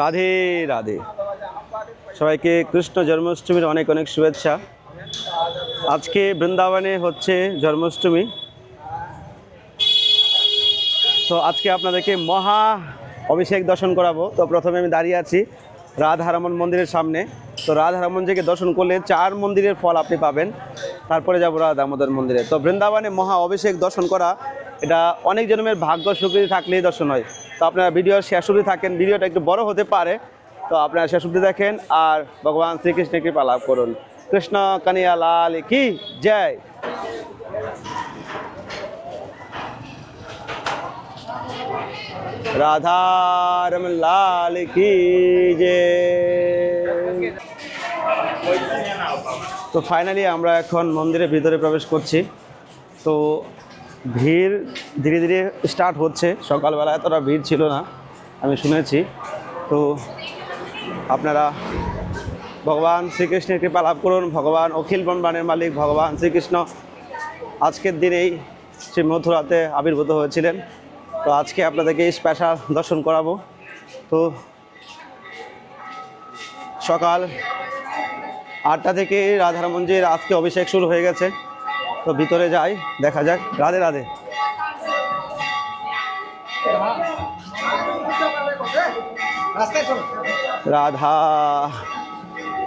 রাধে রাধে। সবাইকে কৃষ্ণ জন্মাষ্টমীর অনেক অনেক শুভেচ্ছা। আজকে বৃন্দাবনে হচ্ছে জন্মাষ্টমী। তো আজকে আপনাদেরকে মহা অভিষেক দর্শন করাবো। তো প্রথমে আমি দাঁড়িয়ে আছি রাধারমন মন্দিরের সামনে। তো রাধারমনজিকে দর্শন করলে চার মন্দিরের ফল আপনি পাবেন। তারপরে যাব রাধা দামোদর মন্দিরে। তো বৃন্দাবনে মহা অভিষেক দর্শন করা এটা অনেক জন্মের ভাগ্য সুকৃতি থাকলেই দর্শন হয়। তো আপনারা ভিডিও শেষ অবধি থাকেন, ভিডিওটা একটু বড় হতে পারে। তো আপনারা শেষ অবধি দেখেন আর ভগবান শ্রীকৃষ্ণকে পালাপ করুন। কৃষ্ণ কানিয়া লাল কি? জয়। রাধারম লাল কি? যে তো ফাইনালি আমরা এখন মন্দিরের ভিতরে প্রবেশ করছি। তো ভিড় ধীরে ধীরে স্টার্ট হচ্ছে। সকালবেলা এতটা ভিড় ছিল না, আমি শুনেছি। তো আপনারা ভগবান শ্রীকৃষ্ণের কৃপা লাভ করুন, ভগবান অখিল ব্রহ্মাণ্ডের মালিক, ভগবান শ্রীকৃষ্ণ আজকের দিনেই শ্রী মথুরাতে আবির্ভূত হয়েছিলেন। তো আজকে আপনাদেরকে স্পেশাল দর্শন করাবো। তো সকাল আটটা থেকে রাধার মন্দির আজকে অভিষেক শুরু হয়ে গেছে। তো ভিতরে যাই, দেখা যাক। রাধে রাধে। রাধা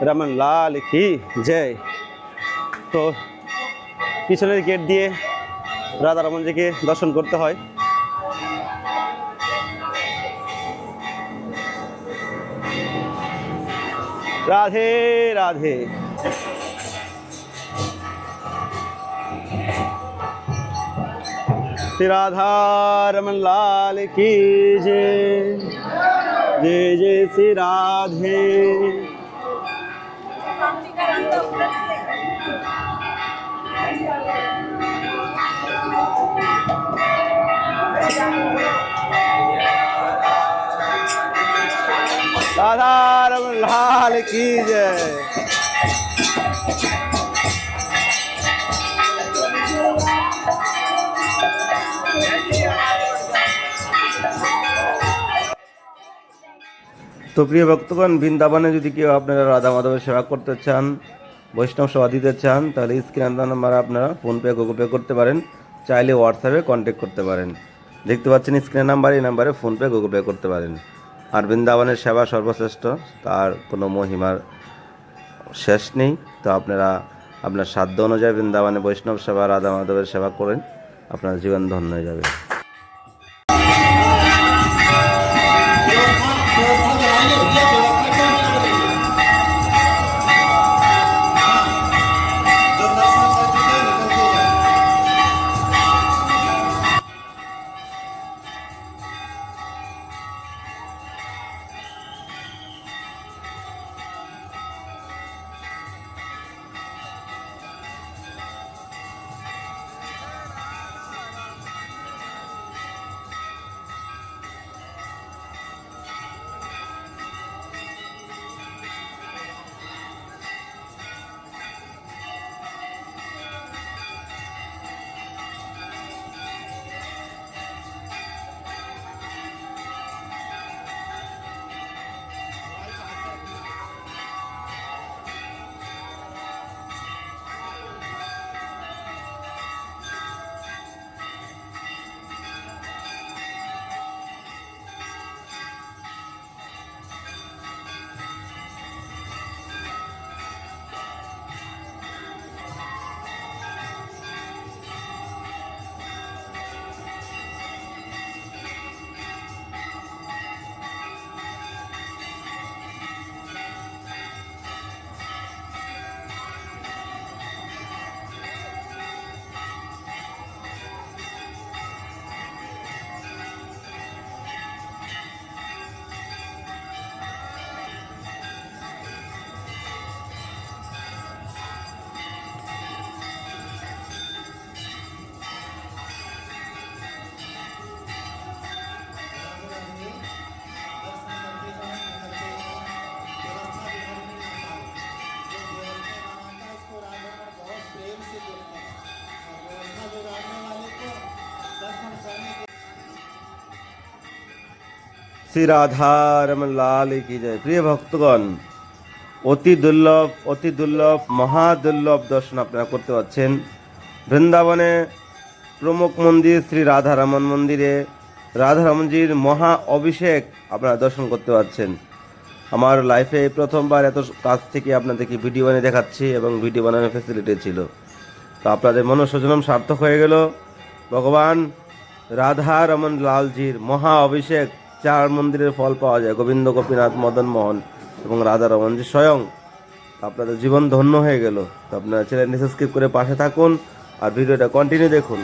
রমন লাল কি জয়। তো পিছনের গেট দিয়ে রাধা রমনজিকে দর্শন করতে হয়। রাধে রাধে। श्री रमन लाल की जय। जय जय श्री राधे। राधा रमन लाल की जय। তো প্রিয় ভক্তগণ, বৃন্দাবনে যদি কেউ আপনারা রাধা মাধবের সেবা করতে চান, বৈষ্ণব সেবা দিতে চান, তাহলে স্ক্রিন নাম্বারে আপনারা ফোনপে গুগল পে করতে পারেন। চাইলে হোয়াটসঅ্যাপে কন্ট্যাক্ট করতে পারেন। দেখতে পাচ্ছেন স্ক্রিন নাম্বার এই নাম্বারে ফোনপে গুগল পে করতে পারেন। আর বৃন্দাবনের সেবা সর্বশ্রেষ্ঠ, তার কোনো মহিমার শেষ নেই। তো আপনারা আপনার সাধ্য অনুযায়ী বৃন্দাবনে বৈষ্ণব সেবা, রাধা মাধবের সেবা করেন। আপনার জীবন ধন্য হয়ে যাবে। শ্রী রাধারমন লাল কি জয়। প্রিয় ভক্তগণ, অতি দুর্লভ অতি দুর্লভ, মহাদুর্লভ দর্শন আপনারা করতে পারছেন। বৃন্দাবনে প্রমুখ মন্দির শ্রী রাধারমন মন্দিরে রাধারমনজির মহা অভিষেক আপনারা দর্শন করতে পারছেন। আমার লাইফে প্রথমবার এত কাছ থেকে আপনাদেরকে ভিডিও বানিয়ে দেখাচ্ছি এবং ভিডিও বানানোর ফেসিলিটি ছিল। তো আপনাদের মনসজনম সার্থক হয়ে গেল। ভগবান রাধা রমন লালজির মহা অভিষেক চার মন্দিরের ফল পাওয়া যায়, গোবিন্দ, গোপীনাথ, মদন মোহন এবং রাধা যে স্বয়ং আপনাদের জীবন ধন্য হয়ে গেল। তো আপনারা চ্যানেলটি সাবস্ক্রাইব করে পাশে থাকুন আর ভিডিওটা কন্টিনিউ দেখুন।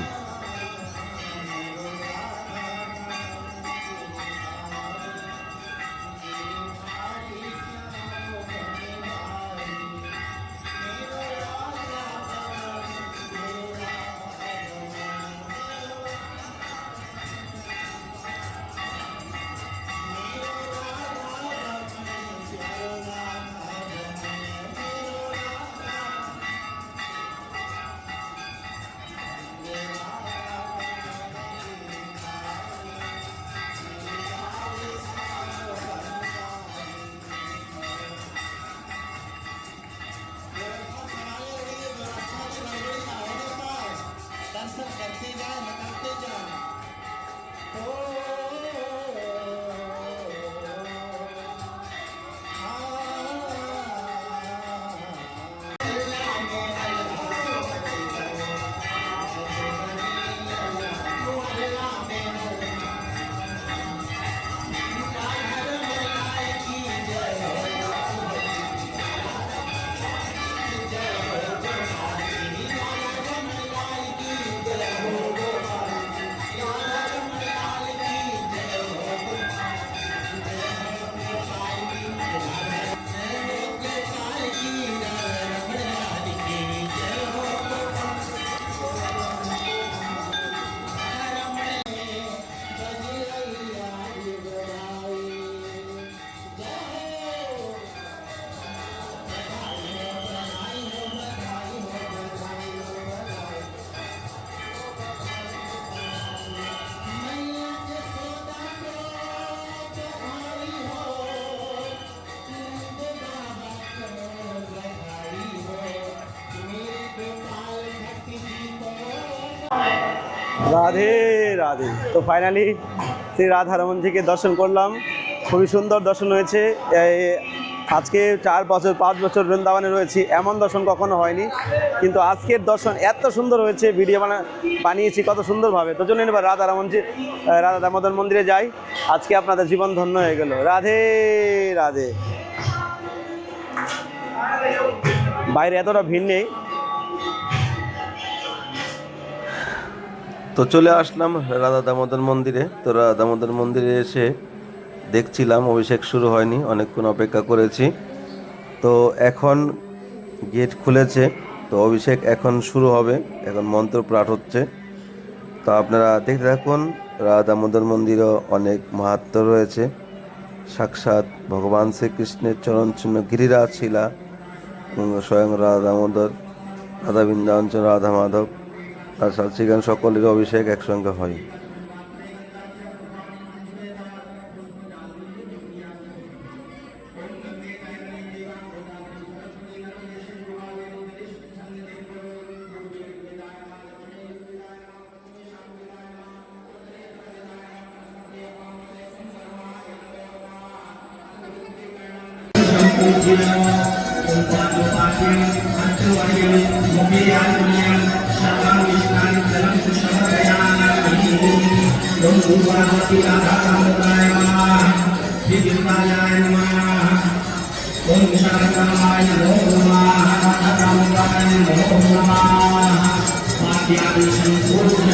রাধে রাধে। তো ফাইনালি সেই শ্রী রাধারমনজিকে দর্শন করলাম। খুবই সুন্দর দর্শন হয়েছে। আজকে চার বছর, পাঁচ বছর বৃন্দাবনে রয়েছি। এমন দর্শন কখনো হয়নি। কিন্তু আজকের দর্শন এত সুন্দর হয়েছে, ভিডিও বানা, বানিয়েছি কত সুন্দরভাবে। তো জন্য এবার রাধা রামনজি রাধা দামোদর মন্দিরে যাই। আজকে আপনাদের জীবন ধন্য হয়ে গেল। রাধে রাধে। বাইরে এতটা ভিড় নেই। তো চলে আসলাম রাধা দামোদর মন্দিরে। তো রাধা দামোদর মন্দিরে এসে দেখছিলাম, অভিষেক শুরু হয়নি, অনেকক্ষণ অপেক্ষা করেছি। তো এখন গেট খুলেছে, তো অভিষেক এখন শুরু হবে, এখন মন্ত্র পাঠ হচ্ছে। তো আপনারা দেখতে থাকুন, রাধা দামোদর মন্দিরও অনেক মাহাত্ম রয়েছে। সাক্ষাৎ ভগবান শ্রীকৃষ্ণের চরণ চিহ্ন, গিরিরাজ শিলা স্বয়ং রাধা দামোদর, রাধা বৃন্দাবঞ্চন, রাধা মাধব। আর সালসিগান সকলের অভিষেক একসঙ্গে হয় Thank you. หลวงปู่วาปิลาธรรมกายมาพิจิตายายมาองค์ชาตายโลมาธรรมกายโลมาปาติอาดิสังสุตโย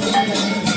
Gracias.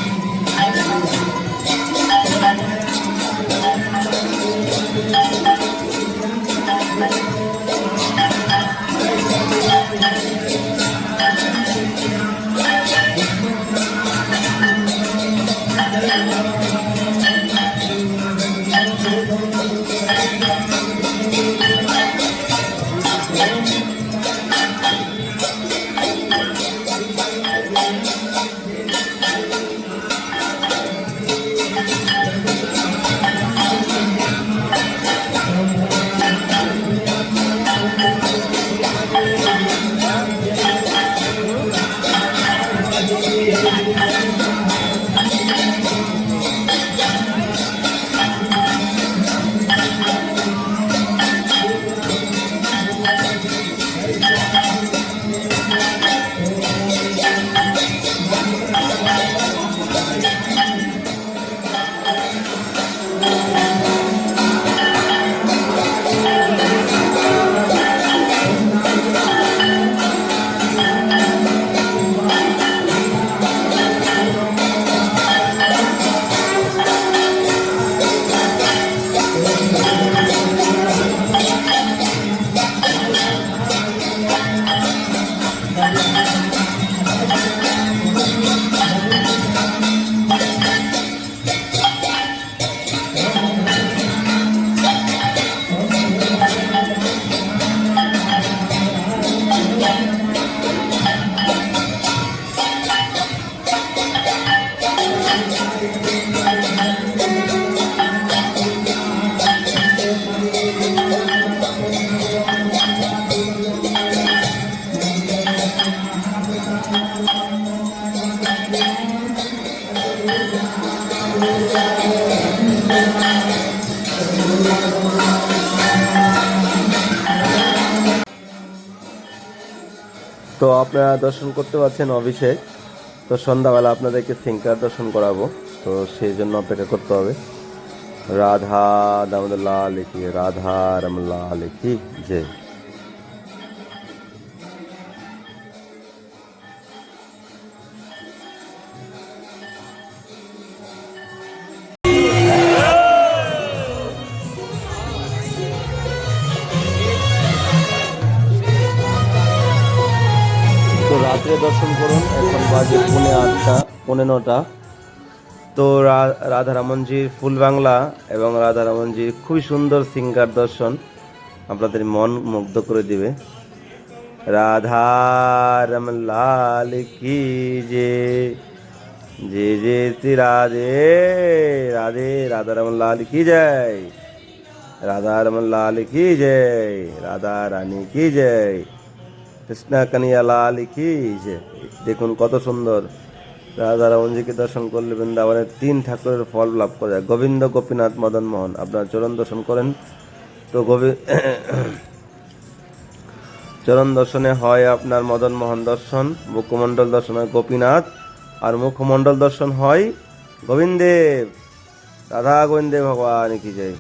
তো আপনারা দর্শন করতে পারছেন অভিষেক। তো সন্ধ্যাবেলা আপনাদেরকে সিঙ্কার দর্শন করাবো। তো সেই জন্য অপেক্ষা করতে হবে। রাধা দামদুল্লাহ লিখি, রাধা রমল্লাহ লিখি যে দর্শন করুন। এখন বাজে পৌনে আটটা, পৌনে নটা। তো রাধারামনজির ফুল বাংলা এবং রাধারামনজির খুবই সুন্দর সিঙ্গার দর্শন আপনাদের মন মুগ্ধ করে দিবে। রাধা রমলাল কি যে যে যে, শ্রী রাধে রাধে রাধা লাল কি জয় রাধা লাল কি জয়, রাধা রানী কি জয়। কৃষ্ণা কানিয়া লাল কি যে? দেখুন কত সুন্দর। রাধা রমনজিকে দর্শন করলে বৃন্দাবনের তিন ঠাকুরের ফল লাভ করা। যায় গোবিন্দ, গোপীনাথ, মদন, মোহন। আপনার চরণ দর্শন করেন তো গোবিন্দ চরণ দর্শনে হয় আপনার মদন, মোহন দর্শন, মুখমণ্ডল দর্শন হয় গোপীনাথ, আর মুখমণ্ডল দর্শন হয় গোবিন্দেব। রাধা গোবিন্দে ভগবান, কি জয়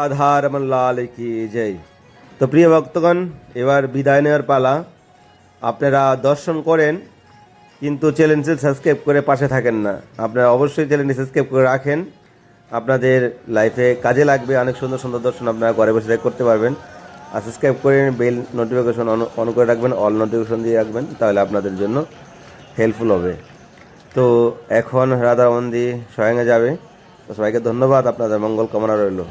রাধা রমন লাল কি জয়। তো প্রিয় ভক্তগণ, এবার বিদায় নেওয়ার পালা। আপনারা দর্শন করেন, কিন্তু চ্যানেলটি সাবস্ক্রাইব করে পাশে থাকেন না। আপনারা অবশ্যই চ্যানেলটি সাবস্ক্রাইব করে রাখেন। আপনাদের লাইফে কাজে লাগবে, অনেক সুন্দর সুন্দর দর্শন আপনারা ঘরে বসে করতে পারবেন। আর সাবস্ক্রাইব করে বেল নোটিফিকেশন অন করে রাখবেন, অল নোটিফিকেশন দিয়ে রাখবেন, তাহলে আপনাদের জন্য হেল্পফুল হবে। তো এখন রাধা মন্দির স্বয়ংে যাবে। তো সবাইকে ধন্যবাদ, আপনাদের মঙ্গল কামনা রইল।